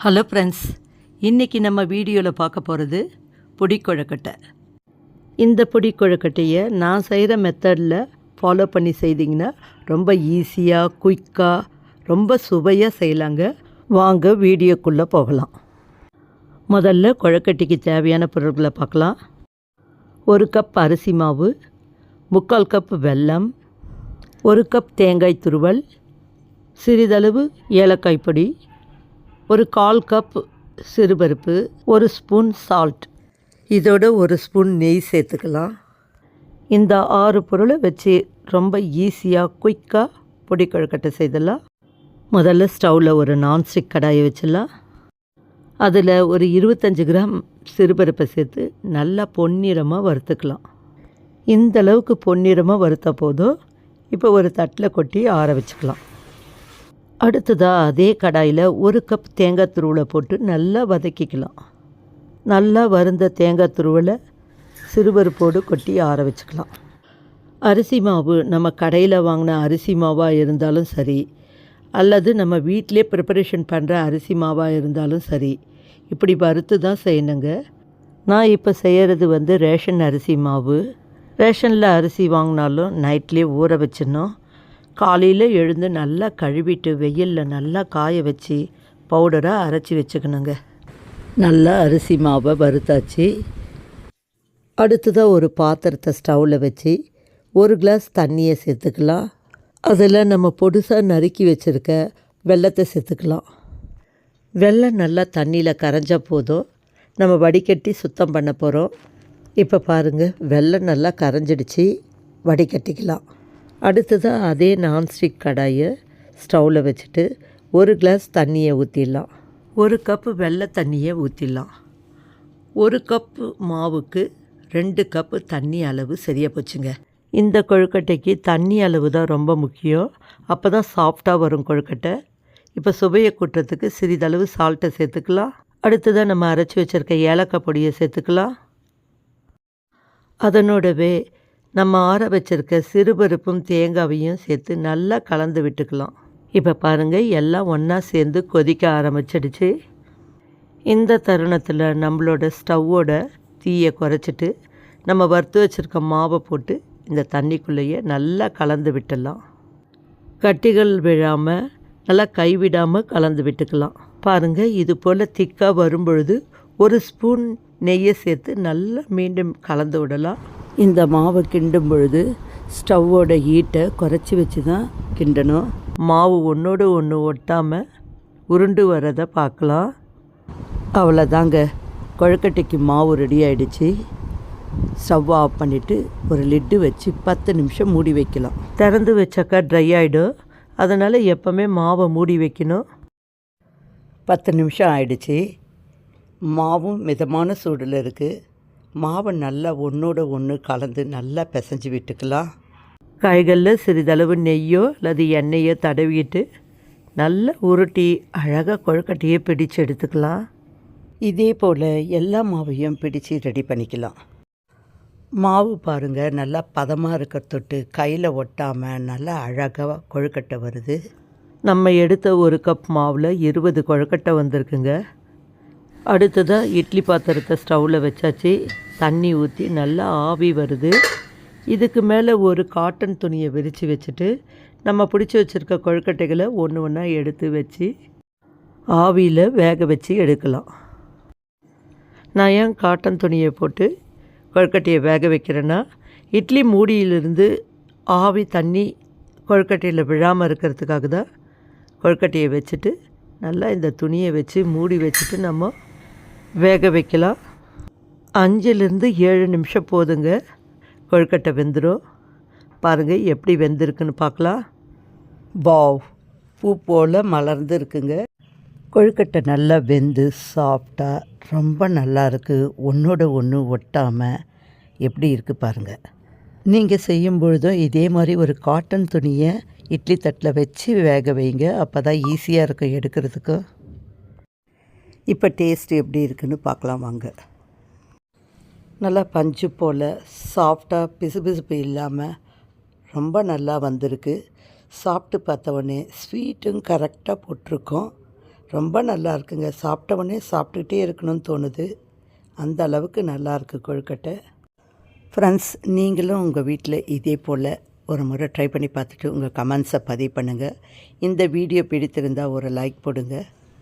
Hello friends இன்றைக்கி நம்ம வீடியோவில் பார்க்க போகிறது பொடி கொழுக்கட்டை இந்த பொடி கொழுக்கட்டையை நான் செய்கிற மெத்தடில் ஃபாலோ பண்ணி செய்தீங்கன்னா ரொம்ப ஈஸியாக குயிக்காக ரொம்ப சுவையாக செய்யலாங்க. வாங்க வீடியோக்குள்ளே போகலாம். முதல்ல கொழுக்கட்டைக்கு தேவையான பொருட்களை பார்க்கலாம். ஒரு கப் அரிசி மாவு முக்கால் கப் வெல்லம் ஒரு கப் தேங்காய் துருவல் சிறிதளவு ஏலக்காய் பொடி ஒரு கால் கப் சிறுபருப்பு ஒரு ஸ்பூன் சால்ட் இதோட ஒரு ஸ்பூன் நெய் சேர்த்துக்கலாம். இந்த ஆறு பொருளை வச்சு ரொம்ப ஈஸியாக குயிக்காக பொடி கொழுக்கட்டை செய்தலாம் முதல்ல ஸ்டவ்வில் ஒரு நான்ஸ்டிக் கடாயை வச்சிடலாம். அதில் ஒரு இருபத்தஞ்சி கிராம் சிறுபருப்பை சேர்த்து நல்லா பொன்னிறமாக வறுத்துக்கலாம். இந்த அளவுக்கு பொன்னிறமாக வறுத்த போதும் இப்போ ஒரு தட்டில் கொட்டி ஆற வச்சுக்கலாம். அடுத்ததாக அதே கடாயில் ஒரு கப் தேங்காய் துருவலை போட்டு நல்லா வதக்கிக்கலாம். நல்லா வறுந்த தேங்காய் துருவலை சிறுபருப்போடு கொட்டி ஆற வச்சுக்கலாம். அரிசி மாவு நம்ம கடையில் வாங்கின அரிசி மாவாக இருந்தாலும் சரி அல்லது நம்ம வீட்டிலே ப்ரிப்பரேஷன் பண்ணுற அரிசி மாவாக இருந்தாலும் சரி இப்படி வறுத்து தான் செய்யணுங்க. நான் இப்போ செய்கிறது வந்து ரேஷன் அரிசி மாவு. ரேஷனில் அரிசி வாங்கினாலும் நைட்லேயே ஊற வச்சிடணும். காலையில் எழுந்து நல்லா கழுவிட்டு வெயிலில் நல்லா காய வச்சு பவுடராக அரைச்சி வச்சுக்கணுங்க. நல்லா அரிசி மாவை வறுத்தாச்சு. அடுத்ததாக ஒரு பாத்திரத்தை ஸ்டவ்வில் வச்சு ஒரு கிளாஸ் தண்ணியை சேர்த்துக்கலாம். அதில் நம்ம பொடுசாக நறுக்கி வச்சுருக்க வெள்ளத்தை சேர்த்துக்கலாம். வெள்ளம் நல்லா தண்ணியில் கரைஞ்ச போதும். நம்ம வடிகட்டி சுத்தம் பண்ண போகிறோம் இப்போ பாருங்கள் வெள்ளம் நல்லா கரைஞ்சிடுச்சு. வடிகட்டிக்கலாம். அடுத்ததாக அதே நான்ஸ்டிக் கடாயை ஸ்டவ்வில் வச்சுட்டு ஒரு கிளாஸ் தண்ணியை ஊற்றிடலாம் ஒரு கப்பு வெள்ளை தண்ணியை ஊற்றிடலாம் ஒரு கப்பு மாவுக்கு ரெண்டு கப்பு தண்ணி அளவு சரியாக போச்சுங்க. இந்த கொழுக்கட்டைக்கு தண்ணி அளவு தான் ரொம்ப முக்கியம். அப்போ தான் சாஃப்டாக வரும் கொழுக்கட்டை. இப்போ சுவையை கூட்டுறதுக்கு சிறிதளவு சால்ட்டை சேர்த்துக்கலாம். அடுத்ததாக நம்ம அரைச்சி வச்சுருக்க ஏலக்காய் பொடியை சேர்த்துக்கலாம். அதனோடவே நம்ம ஆற வச்சிருக்க சிறுபருப்பும் தேங்காவையும் சேர்த்து நல்லா கலந்து விட்டுக்கலாம். இப்போ பாருங்கள் எல்லாம் ஒன்றா சேர்ந்து கொதிக்க ஆரம்பிச்சிடுச்சு. இந்த தருணத்தில் நம்மளோட ஸ்டவ்வோட தீயை குறைச்சிட்டு நம்ம வறுத்து வச்சுருக்க மாவை போட்டு இந்த தண்ணிக்குள்ளேயே நல்லா கலந்து விட்டுடலாம். கட்டிகள் விழாமல் நல்லா கைவிடாமல் கலந்து விட்டுக்கலாம். பாருங்கள் இது போல் திக்காக வரும்பொழுது ஒரு ஸ்பூன் நெய்யை சேர்த்து நல்லா மீண்டும் கலந்து விடலாம். இந்த மாவை கிண்டும் பொழுது ஸ்டவ்வோட ஹீட்டை குறைச்சி வச்சு தான் கிண்டணும். மாவு ஒன்றோடு ஒன்று ஒட்டாமல் உருண்டு வரதை பார்க்கலாம். அவ்வளோதாங்க கொழுக்கட்டைக்கு மாவு ரெடி ஆயிடுச்சு. ஸ்டவ் ஆஃப் பண்ணிவிட்டு ஒரு லிட்டு வச்சு பத்து நிமிஷம் மூடி வைக்கலாம். திறந்து வச்சாக்கா ட்ரை ஆகிடும் அதனால் எப்போவுமே மாவை மூடி வைக்கணும். பத்து நிமிஷம் ஆயிடுச்சு. மாவும் மிதமான சூடில் இருக்குது மாவை நல்லா ஒன்றோட ஒன்று கலந்து நல்லா பிசைஞ்சு விட்டுக்கலாம். காய்களில் சிறிதளவு நெய்யோ அல்லது எண்ணெயோ தடவிட்டு நல்லா உருட்டி அழகாக கொழுக்கட்டையை பிடிச்சு எடுத்துக்கலாம். இதே போல் எல்லா மாவையும் பிடிச்சு ரெடி பண்ணிக்கலாம். மாவு பாருங்கள் நல்லா பதமாக இருக்க தொட்டு கையில் ஒட்டாமல் நல்லா அழகாக கொழுக்கட்டை வருது. நம்ம எடுத்த ஒரு கப் மாவில் இருபது கொழுக்கட்டை வந்திருக்குங்க. அடுத்ததாக இட்லி பாத்திரத்தை ஸ்டவ்வில் வச்சாச்சு. தண்ணி ஊற்றி நல்லா ஆவி வருது. இதுக்கு மேலே ஒரு காட்டன் துணியை விரித்து வச்சுட்டு நம்ம பிடிச்சி வச்சுருக்க கொழுக்கட்டைகளை ஒன்று ஒன்றா எடுத்து வச்சு ஆவியில் வேக வச்சு எடுக்கலாம். நான் ஏன் காட்டன் துணியை போட்டு கொழுக்கட்டையை வேக வைக்கிறேன்னா இட்லி மூடியிலிருந்து ஆவி தண்ணி கொழுக்கட்டையில் விழாமல் இருக்கிறதுக்காக தான் கொழுக்கட்டையை வச்சுட்டு நல்லா இந்த துணியை வச்சு மூடி வச்சுட்டு நம்ம வேக வைக்கலாம். அஞ்சுலேருந்து ஏழு நிமிஷம் போதுங்க. கொழுக்கட்டை வெந்துடும் பாருங்கள் எப்படி வெந்திருக்குன்னு பார்க்கலாம். பாவ் பூ போல் மலர்ந்து இருக்குங்க கொழுக்கட்டை நல்லா வெந்து சாஃப்டாக ரொம்ப நல்லா இருக்குது ஒன்றோட ஒன்று ஒட்டாமல் எப்படி இருக்குது பாருங்கள் நீங்கள் செய்யும் பொழுதும் இதே மாதிரி ஒரு காட்டன் துணியை இட்லி தட்டில் வச்சு வேக வைங்க. அப்போ தான் ஈஸியாக இருக்கும் எடுக்கிறதுக்கு இப்போ டேஸ்ட் எப்படி இருக்குன்னு பார்க்கலாம் வாங்க. நல்லா பஞ்சு போல் சாஃப்டாக பிசுபிசுப்பு இல்லாமல் ரொம்ப நல்லா வந்திருக்கு. சாப்பிட்டு பார்த்தவொடனே ஸ்வீட்டும் கரெக்டாக போட்டிருக்கோம். ரொம்ப நல்லா இருக்குங்க. சாப்பிட்டவொடனே சாப்பிட்டுக்கிட்டே இருக்கணும்னு தோணுது. அந்த அளவுக்கு நல்லாயிருக்கு கொழுக்கட்டை. ஃப்ரெண்ட்ஸ் நீங்களும் உங்கள் வீட்டில் இதே போல் ஒரு முறை ட்ரை பண்ணி பார்த்துட்டு உங்கள் கமெண்ட்ஸை பதிவு பண்ணுங்கள் இந்த வீடியோ பிடித்திருந்தால் ஒரு லைக் போடுங்க.